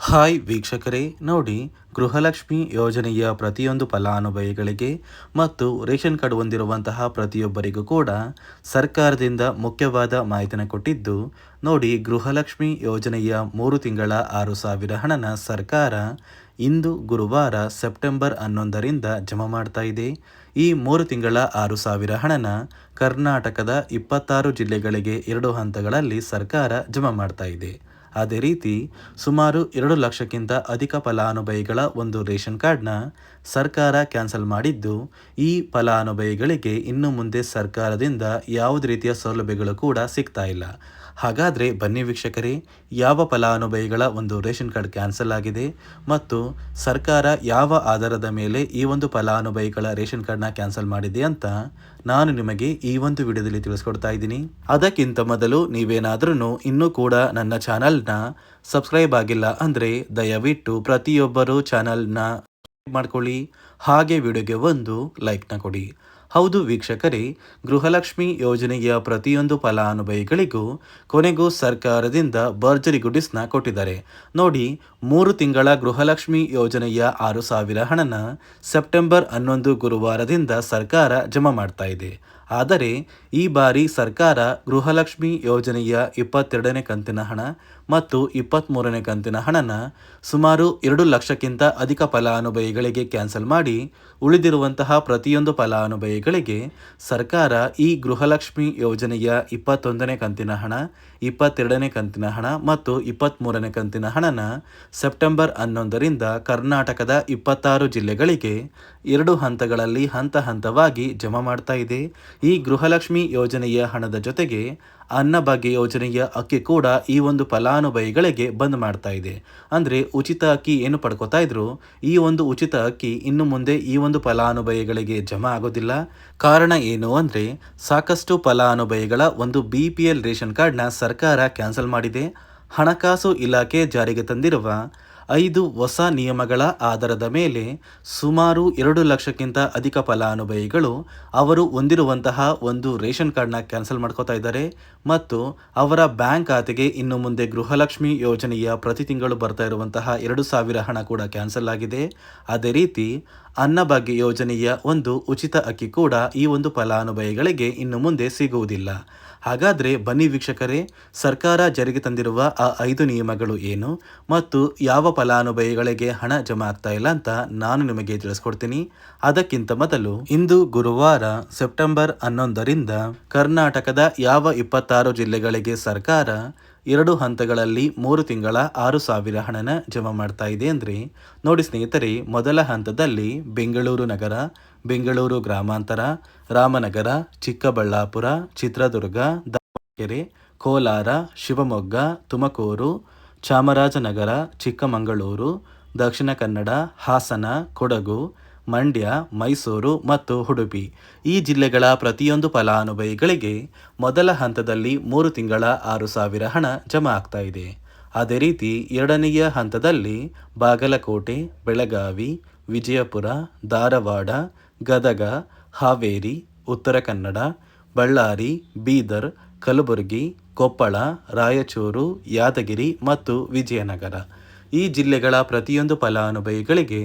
Hi ವೀಕ್ಷಕರೇ, ನೋಡಿ ಗೃಹಲಕ್ಷ್ಮಿ ಯೋಜನೆಯ ಪ್ರತಿಯೊಂದು ಫಲಾನುಭವಿಗಳಿಗೆ ಮತ್ತು ರೇಷನ್ ಕಾರ್ಡ್ ಹೊಂದಿರುವಂತಹ ಪ್ರತಿಯೊಬ್ಬರಿಗೂ ಕೂಡ ಸರ್ಕಾರದಿಂದ ಮುಖ್ಯವಾದ ಮಾಹಿತಿನ ಕೊಟ್ಟಿದ್ದು, ನೋಡಿ ಗೃಹಲಕ್ಷ್ಮಿ ಯೋಜನೆಯ ಮೂರು ತಿಂಗಳ ಆರು ಸಾವಿರ ಹಣನ ಸರ್ಕಾರ ಇಂದು ಗುರುವಾರ ಸೆಪ್ಟೆಂಬರ್ ಹನ್ನೊಂದರಿಂದ ಜಮಾ ಮಾಡ್ತಾ ಇದೆ. ಈ ಮೂರು ತಿಂಗಳ ಆರು ಸಾವಿರ ಹಣನ ಕರ್ನಾಟಕದ ಇಪ್ಪತ್ತಾರು ಜಿಲ್ಲೆಗಳಿಗೆ ಎರಡು ಹಂತಗಳಲ್ಲಿ ಸರ್ಕಾರ ಜಮಾ ಮಾಡ್ತಾ ಇದೆ. ಅದೇ ರೀತಿ ಸುಮಾರು ಎರಡು ಲಕ್ಷಕ್ಕಿಂತ ಅಧಿಕ ಫಲಾನುಭವಿಗಳ ಒಂದು ರೇಷನ್ ಕಾರ್ಡ್ನ ಸರ್ಕಾರ ಕ್ಯಾನ್ಸಲ್ ಮಾಡಿದ್ದು, ಈ ಫಲಾನುಭವಿಗಳಿಗೆ ಇನ್ನು ಮುಂದೆ ಸರ್ಕಾರದಿಂದ ಯಾವುದೇ ರೀತಿಯ ಸೌಲಭ್ಯಗಳು ಕೂಡ ಸಿಗ್ತಾ ಇಲ್ಲ. ಹಾಗಾದರೆ ಬನ್ನಿ ವೀಕ್ಷಕರೇ, ಯಾವ ಫಲಾನುಭವಿಗಳ ಒಂದು ರೇಷನ್ ಕಾರ್ಡ್ ಕ್ಯಾನ್ಸಲ್ ಆಗಿದೆ ಮತ್ತು ಸರ್ಕಾರ ಯಾವ ಆಧಾರದ ಮೇಲೆ ಈ ಒಂದು ಫಲಾನುಭವಿಗಳ ರೇಷನ್ ಕಾರ್ಡ್ನ ಕ್ಯಾನ್ಸಲ್ ಮಾಡಿದೆ ಅಂತ ನಾನು ನಿಮಗೆ ಈ ಒಂದು ವಿಡಿಯೋದಲ್ಲಿ ತಿಳಿಸ್ಕೊಡ್ತಾ ಇದ್ದೀನಿ. ಅದಕ್ಕಿಂತ ಮೊದಲು ನೀವೇನಾದ್ರೂ ಇನ್ನೂ ಕೂಡ ನನ್ನ ಚಾನಲ್ನ ಸಬ್ಸ್ಕ್ರೈಬ್ ಆಗಿಲ್ಲ ಅಂದರೆ ದಯವಿಟ್ಟು ಪ್ರತಿಯೊಬ್ಬರು ಚಾನಲ್ನ ಮಾಡ್ಕೊಳ್ಳಿ, ಹಾಗೆ ವಿಡಿಯೋಗೆ ಒಂದು ಲೈಕ್ನ ಕೊಡಿ. ಹೌದು ವೀಕ್ಷಕರೇ, ಗೃಹಲಕ್ಷ್ಮಿ ಯೋಜನೆಯ ಪ್ರತಿಯೊಂದು ಫಲಾನುಭವಿಗಳಿಗೂ ಕೊನೆಗೂ ಸರ್ಕಾರದಿಂದ ಭರ್ಜರಿ ಗುಡಿಸ್ನ ಕೊಟ್ಟಿದ್ದಾರೆ. ನೋಡಿ, ಮೂರು ತಿಂಗಳ ಗೃಹಲಕ್ಷ್ಮಿ ಯೋಜನೆಯ ಆರು ಸಾವಿರ ಹಣನ ಸೆಪ್ಟೆಂಬರ್ ಹನ್ನೊಂದು ಗುರುವಾರದಿಂದ ಸರ್ಕಾರ ಜಮಾ ಮಾಡ್ತಾ ಇದೆ. ಆದರೆ ಈ ಬಾರಿ ಸರ್ಕಾರ ಗೃಹಲಕ್ಷ್ಮಿ ಯೋಜನೆಯ ಇಪ್ಪತ್ತೆರಡನೇ ಕಂತಿನ ಹಣ ಮತ್ತು ಇಪ್ಪತ್ತ್ಮೂರನೇ ಕಂತಿನ ಹಣನ ಸುಮಾರು ಎರಡು ಲಕ್ಷಕ್ಕಿಂತ ಅಧಿಕ ಫಲಾನುಭವಿಗಳಿಗೆ ಕ್ಯಾನ್ಸಲ್ ಮಾಡಿ ಉಳಿದಿರುವಂತಹ ಪ್ರತಿಯೊಂದು ಫಲಾನುಭವಿಗಳಿಗೆ ಸರ್ಕಾರ ಈ ಗೃಹಲಕ್ಷ್ಮಿ ಯೋಜನೆಯ ಇಪ್ಪತ್ತೊಂದನೇ ಕಂತಿನ ಹಣ ಇಪ್ಪತ್ತೆರಡನೇ ಕಂತಿನ ಹಣ ಮತ್ತು ಇಪ್ಪತ್ತ್ಮೂರನೇ ಕಂತಿನ ಹಣನ ಸೆಪ್ಟೆಂಬರ್ ಹನ್ನೊಂದರಿಂದ ಕರ್ನಾಟಕದ ಇಪ್ಪತ್ತಾರು ಜಿಲ್ಲೆಗಳಿಗೆ ಎರಡು ಹಂತಗಳಲ್ಲಿ ಹಂತ ಹಂತವಾಗಿ ಜಮಾ ಮಾಡ್ತಾ ಇದೆ. ಈ ಗೃಹಲಕ್ಷ್ಮಿ ಯೋಜನೆಯ ಹಣದ ಜೊತೆಗೆ ಅನ್ನಭಾಗ್ಯ ಯೋಜನೆಯ ಅಕ್ಕಿ ಕೂಡ ಈ ಒಂದು ಫಲಾನುಭವಿಗಳಿಗೆ ಬಂದ್ ಮಾಡ್ತಾ ಇದೆ. ಅಂದರೆ ಉಚಿತ ಅಕ್ಕಿ ಏನು ಪಡ್ಕೋತಾ ಇದ್ರು, ಈ ಒಂದು ಉಚಿತ ಅಕ್ಕಿ ಇನ್ನು ಮುಂದೆ ಈ ಒಂದು ಫಲಾನುಭವಿಗಳಿಗೆ ಜಮಾ ಆಗೋದಿಲ್ಲ. ಕಾರಣ ಏನು ಅಂದರೆ ಸಾಕಷ್ಟು ಫಲಾನುಭವಿಗಳ ಒಂದು ಬಿ ಪಿ ಎಲ್ ರೇಷನ್ ಕಾರ್ಡ್ನ ಸರ್ಕಾರ ಕ್ಯಾನ್ಸಲ್ ಮಾಡಿದೆ. ಹಣಕಾಸು ಇಲಾಖೆ ಜಾರಿಗೆ ತಂದಿರುವ ಐದು ಹೊಸ ನಿಯಮಗಳ ಆಧಾರದ ಮೇಲೆ ಸುಮಾರು ಎರಡು ಲಕ್ಷಕ್ಕಿಂತ ಅಧಿಕ ಫಲಾನುಭವಿಗಳು ಅವರು ಹೊಂದಿರುವಂತಹ ಒಂದು ರೇಷನ್ ಕಾರ್ಡ್ನ ಕ್ಯಾನ್ಸಲ್ ಮಾಡ್ಕೋತಾ ಇದ್ದಾರೆ ಮತ್ತು ಅವರ ಬ್ಯಾಂಕ್ ಖಾತೆಗೆ ಇನ್ನು ಮುಂದೆ ಗೃಹಲಕ್ಷ್ಮಿ ಯೋಜನೆಯ ಪ್ರತಿ ತಿಂಗಳು ಬರ್ತಾ ಇರುವಂತಹ ಎರಡು ಸಾವಿರ ಹಣ ಕೂಡ ಕ್ಯಾನ್ಸಲ್ ಆಗಿದೆ. ಅದೇ ರೀತಿ ಅನ್ನಭಾಗ್ಯ ಯೋಜನೆಯ ಒಂದು ಉಚಿತ ಅಕ್ಕಿ ಕೂಡ ಈ ಒಂದು ಫಲಾನುಭವಿಗಳಿಗೆ ಇನ್ನು ಮುಂದೆ ಸಿಗುವುದಿಲ್ಲ. ಹಾಗಾದರೆ ಬನ್ನಿ ವೀಕ್ಷಕರೇ, ಸರ್ಕಾರ ಜಾರಿಗೆ ತಂದಿರುವ ಆ ಐದು ನಿಯಮಗಳು ಏನು ಮತ್ತು ಯಾವ ಫಲಾನುಭವಿಗಳಿಗೆ ಹಣ ಜಮಾ ಆಗ್ತಾ ಇಲ್ಲ ಅಂತ ನಾನು ನಿಮಗೆ ತಿಳಿಸ್ಕೊಡ್ತೀನಿ. ಅದಕ್ಕಿಂತ ಮೊದಲು, ಇಂದು ಗುರುವಾರ ಸೆಪ್ಟೆಂಬರ್ ಹನ್ನೊಂದರಿಂದ ಕರ್ನಾಟಕದ ಯಾವ ಇಪ್ಪತ್ತಾರು ಜಿಲ್ಲೆಗಳಿಗೆ ಸರ್ಕಾರ ಎರಡು ಹಂತಗಳಲ್ಲಿ ಮೂರು ತಿಂಗಳ ಆರು ಸಾವಿರ ಹಣನ ಜಮಾ ಮಾಡ್ತಾ ಇದೆ ಅಂದರೆ, ನೋಡಿ ಸ್ನೇಹಿತರೆ, ಮೊದಲ ಹಂತದಲ್ಲಿ ಬೆಂಗಳೂರು ನಗರ, ಬೆಂಗಳೂರು ಗ್ರಾಮಾಂತರ, ರಾಮನಗರ, ಚಿಕ್ಕಬಳ್ಳಾಪುರ, ಚಿತ್ರದುರ್ಗ, ದಾವಣಗೆರೆ, ಕೋಲಾರ, ಶಿವಮೊಗ್ಗ, ತುಮಕೂರು, ಚಾಮರಾಜನಗರ, ಚಿಕ್ಕಮಗಳೂರು, ದಕ್ಷಿಣ ಕನ್ನಡ, ಹಾಸನ, ಕೊಡಗು ಮಂಡ್ಯ, ಮೈಸೂರು ಮತ್ತು ಉಡುಪಿ. ಈ ಜಿಲ್ಲೆಗಳ ಪ್ರತಿಯೊಂದು ಫಲಾನುಭವಿಗಳಿಗೆ ಮೊದಲ ಹಂತದಲ್ಲಿ ಮೂರು ತಿಂಗಳ ಆರು ಸಾವಿರ ಹಣ ಜಮಾ ಆಗ್ತಾ ಇದೆ. ಅದೇ ರೀತಿ ಎರಡನೆಯ ಹಂತದಲ್ಲಿ ಬಾಗಲಕೋಟೆ, ಬೆಳಗಾವಿ, ವಿಜಯಪುರ, ಧಾರವಾಡ, ಗದಗ, ಹಾವೇರಿ, ಉತ್ತರ ಕನ್ನಡ, ಬಳ್ಳಾರಿ, ಬೀದರ್, ಕಲಬುರಗಿ, ಕೊಪ್ಪಳ, ರಾಯಚೂರು, ಯಾದಗಿರಿ ಮತ್ತು ವಿಜಯನಗರ. ಈ ಜಿಲ್ಲೆಗಳ ಪ್ರತಿಯೊಂದು ಫಲಾನುಭವಿಗಳಿಗೆ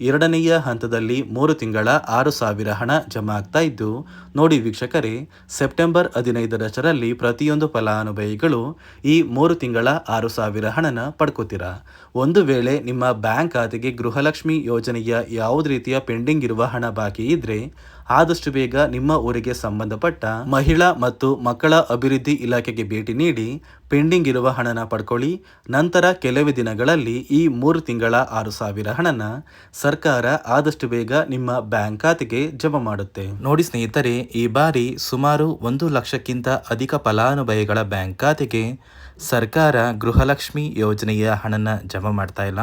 ಎರಡನೆಯ ಹಂತದಲ್ಲಿ ಮೂರು ತಿಂಗಳ ಆರು ಸಾವಿರ ಹಣ ಜಮಾ ಆಗ್ತಾ ಇದ್ದು, ನೋಡಿ ವೀಕ್ಷಕರೇ, ಸೆಪ್ಟೆಂಬರ್ ಹದಿನೈದರಷ್ಟರಲ್ಲಿ ಪ್ರತಿಯೊಂದು ಫಲಾನುಭವಿಗಳು ಈ ಮೂರು ತಿಂಗಳ ಆರು ಸಾವಿರ ಹಣನ ಪಡ್ಕೋತೀರಾ? ಒಂದು ವೇಳೆ ನಿಮ್ಮ ಬ್ಯಾಂಕ್ ಖಾತೆಗೆ ಗೃಹಲಕ್ಷ್ಮಿ ಯೋಜನೆಯ ಯಾವುದೇ ರೀತಿಯ ಪೆಂಡಿಂಗ್ ಇರುವ ಹಣ ಬಾಕಿ ಇದ್ರೆ ಆದಷ್ಟು ಬೇಗ ನಿಮ್ಮ ಊರಿಗೆ ಸಂಬಂಧಪಟ್ಟ ಮಹಿಳಾ ಮತ್ತು ಮಕ್ಕಳ ಅಭಿವೃದ್ಧಿ ಇಲಾಖೆಗೆ ಭೇಟಿ ನೀಡಿ ಪೆಂಡಿಂಗ್ ಇರುವ ಹಣನ ಪಡ್ಕೊಳ್ಳಿ. ನಂತರ ಕೆಲವೇ ದಿನಗಳಲ್ಲಿ ಈ ಮೂರು ತಿಂಗಳ ಆರು ಸಾವಿರ ಹಣನ ಸರ್ಕಾರ ಆದಷ್ಟು ಬೇಗ ನಿಮ್ಮ ಬ್ಯಾಂಕ್ ಖಾತೆಗೆ ಜಮಾ ಮಾಡುತ್ತೆ. ನೋಡಿ ಸ್ನೇಹಿತರೆ, ಈ ಬಾರಿ ಸುಮಾರು ಒಂದು ಲಕ್ಷಕ್ಕಿಂತ ಅಧಿಕ ಫಲಾನುಭವಿಗಳ ಬ್ಯಾಂಕ್ ಖಾತೆಗೆ ಸರ್ಕಾರ ಗೃಹಲಕ್ಷ್ಮಿ ಯೋಜನೆಯ ಹಣನ ಜಮಾ ಮಾಡ್ತಾ ಇಲ್ಲ.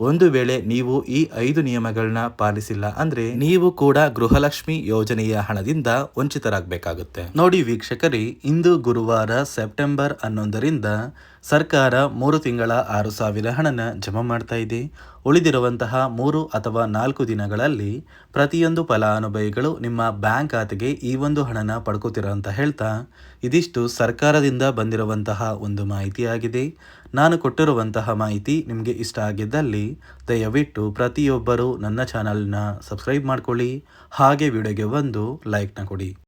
ಒಂದು ವೇಳೆ ನೀವು ಈ ಐದು ನಿಯಮಗಳನ್ನ ಪಾಲಿಸಿಲ್ಲ ಅಂದ್ರೆ ನೀವು ಕೂಡ ಗೃಹಲಕ್ಷ್ಮಿ ಯೋಜನೆಯ ಹಣದಿಂದ ವಂಚಿತರಾಗಬೇಕಾಗುತ್ತೆ. ನೋಡಿ ವೀಕ್ಷಕರಿ, ಇಂದು ಗುರುವಾರ ಸೆಪ್ಟೆಂಬರ್ ಹನ್ನೊಂದರಿಂದ ಸರ್ಕಾರ ಮೂರು ತಿಂಗಳ ಆರು ಸಾವಿರ ಹಣನ ಜಮಾ ಮಾಡ್ತಾ ಇದೆ. ಉಳಿದಿರುವಂತಹ ಮೂರು ಅಥವಾ ನಾಲ್ಕು ದಿನಗಳಲ್ಲಿ ಪ್ರತಿಯೊಂದು ಫಲಾನುಭವಿಗಳು ನಿಮ್ಮ ಬ್ಯಾಂಕ್ ಖಾತೆಗೆ ಈ ಒಂದು ಹಣನ ಪಡ್ಕೋತೀರ ಅಂತ ಹೇಳ್ತಾ ಇದಿಷ್ಟು ಸರ್ಕಾರದಿಂದ ಬಂದಿರುವಂತಹ ಒಂದು ಮಾಹಿತಿಯಾಗಿದೆ. ನಾನು ಕೊಟ್ಟಿರುವಂತಹ ಮಾಹಿತಿ ನಿಮಗೆ ಇಷ್ಟ ಆಗಿದ್ದಲ್ಲಿ ದಯವಿಟ್ಟು ಪ್ರತಿಯೊಬ್ಬರು ನನ್ನ ಚಾನಲ್ನ ಸಬ್ಸ್ಕ್ರೈಬ್ ಮಾಡ್ಕೊಳ್ಳಿ. ಹಾಗೆ ವಿಡಿಯೋಗೆ ಒಂದು ಲೈಕ್ನ ಕೊಡಿ.